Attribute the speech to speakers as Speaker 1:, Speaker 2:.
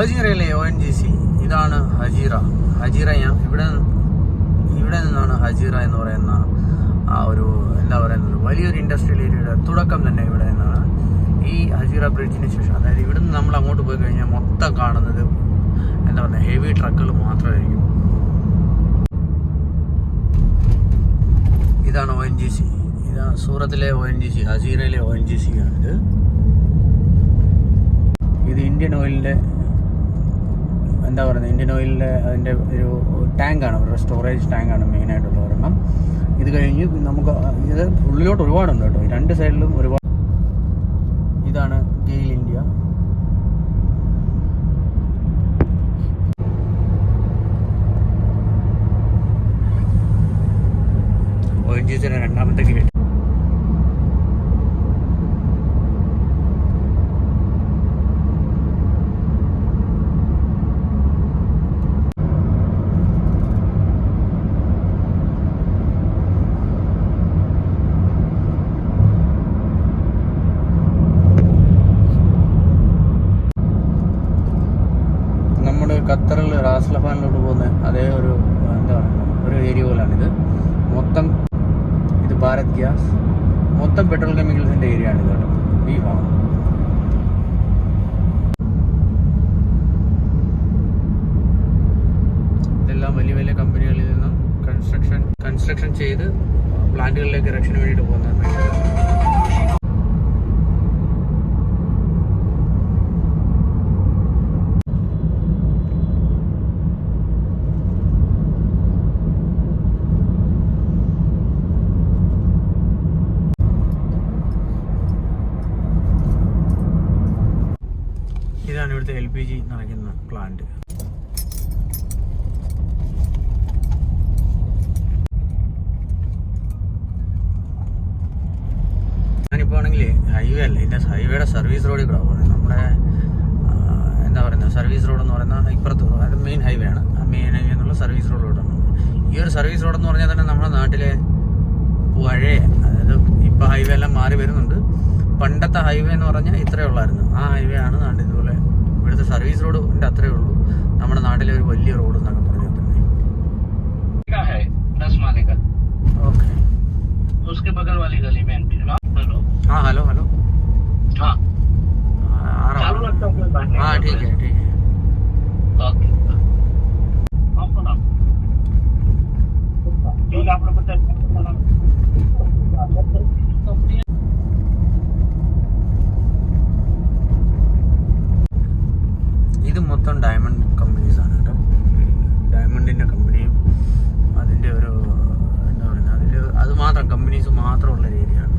Speaker 1: ഹജീറയിലെ O N G C ഇതാണ് ഹജീറ. ഹജീറ ഞാൻ ഇവിടെ ഇവിടെ നിന്നാണ് ഹജീറ എന്ന് പറയുന്ന ആ ഒരു എന്താ പറയുന്നത് വലിയൊരു ഇൻഡസ്ട്രിയൽ ഏരിയയുടെ തുടക്കം തന്നെ ഇവിടെ നിന്നാണ്. ഈ ഹജീറ ബ്രിഡ്ജിന് ശേഷം അതായത് ഇവിടുന്ന് നമ്മൾ അങ്ങോട്ട് പോയി കഴിഞ്ഞാൽ മൊത്തം കാണുന്നത് എന്താ പറയുക ഹെവി ട്രക്കുകൾ മാത്രമായിരിക്കും. ഇതാണ് ഒ എൻ ജി സി ഇതാണ് സൂറത്തിലെ ഒ എൻ ജി സി ഹജീറയിലെ ഒ എൻ ജി സി ആണിത്. ഇത് ഇന്ത്യൻ ഓയിലിന്റെ എന്താ പറയുന്നത് ഇന്ത്യൻ ഓയിലിന്റെ അതിന്റെ ഒരു ടാങ്കാണ് അവരുടെ സ്റ്റോറേജ് ടാങ്കാണ് മെയിനായിട്ടുള്ള ഒരെണ്ണം. ഇത് കഴിഞ്ഞ് നമുക്ക് ഇത് ഉള്ളിലോട്ട് ഒരുപാടുണ്ട് കേട്ടോ. രണ്ട് സൈഡിലും ഒരുപാട് ഇതാണ് GAIL India O N G സിയുടെ രണ്ടാമത്തെ ഗേറ്റ് നമ്മൾ ഖത്തറിൽ റാസ്ലഫാനിലോട്ട് പോകുന്ന അതേ ഒരു എന്താ പറയുക ഒരു ഏരിയ പോലാണിത്. മൊത്തം ഇത് ഭാരത് ഗ്യാസ് മൊത്തം പെട്രോൾ കെമിക്കൽസിന്റെ ഏരിയ ആണ് കേട്ടോ. ഈ ഭാഗം. ഇതെല്ലാം വലിയ വലിയ കമ്പനികളിൽ നിന്നും കൺസ്ട്രക്ഷൻ കൺസ്ട്രക്ഷൻ ചെയ്ത് പ്ലാന്റുകളിലേക്ക് ഇറക്ഷന് വേണ്ടിയിട്ട് പോകുന്ന ഇതാണ് ഇവിടുത്തെ എൽ പി ജി നിറയ്ക്കുന്ന പ്ലാന്റ് ഞാനിപ്പോൾ ആണെങ്കിൽ ഹൈവേ അല്ല ഇതിന്റെ ഹൈവേയുടെ സർവീസ് റോഡിൽ കൂടെ പോകുന്നത് നമ്മുടെ എന്താ പറയുന്നത് സർവീസ് റോഡ് എന്ന് പറയുന്ന ഇപ്പുറത്ത് അത് മെയിൻ ഹൈവേ ആണ്. ആ മെയിൻ ഹൈവേ എന്നുള്ള സർവീസ് റോഡിലോട്ടാണ് ഈ ഒരു സർവീസ് റോഡ് എന്ന് പറഞ്ഞാൽ തന്നെ നമ്മുടെ നാട്ടിലെ പഴയ അതായത് ഇപ്പോൾ ഹൈവേ എല്ലാം മാറി വരുന്നുണ്ട്. പണ്ടത്തെ ഹൈവേ എന്ന് പറഞ്ഞാൽ ഇത്രയേ ഉള്ളായിരുന്നു ആ ഹൈവേ ആണ് നാട്ടിൽ ഇതുപോലെ ഇവിടുത്തെ സർവീസ് റോഡിൻ്റെ അത്രയേ ഉള്ളൂ നമ്മുടെ നാട്ടിലെ ഒരു വലിയ റോഡ് എന്നൊക്കെ പറഞ്ഞാൽ തന്നെ
Speaker 2: का है दस माले का
Speaker 1: ഓക്കെ
Speaker 2: उसके बगल वाली गली में एंट्री हाँ हेलो
Speaker 1: ആ ഹലോ ഹലോ
Speaker 2: हाँ
Speaker 1: आ रहा
Speaker 2: चालू
Speaker 1: हूँ
Speaker 2: रखता हूँ कोई बात नहीं
Speaker 1: हाँ ठीक है ठीक है
Speaker 2: ओके हाँ सुना ठीक है आप
Speaker 1: മൊത്തം ഡയമണ്ട് കമ്പനീസ് ആണ് കേട്ടോ. ഡയമണ്ടിന്റെ കമ്പനിയും അതിന്റെ ഒരു എന്താ പറയുക അതിൽ അത് മാത്രം കമ്പനീസ് മാത്രമുള്ള ഏരിയയാണ് ഏരിയ ആണ്.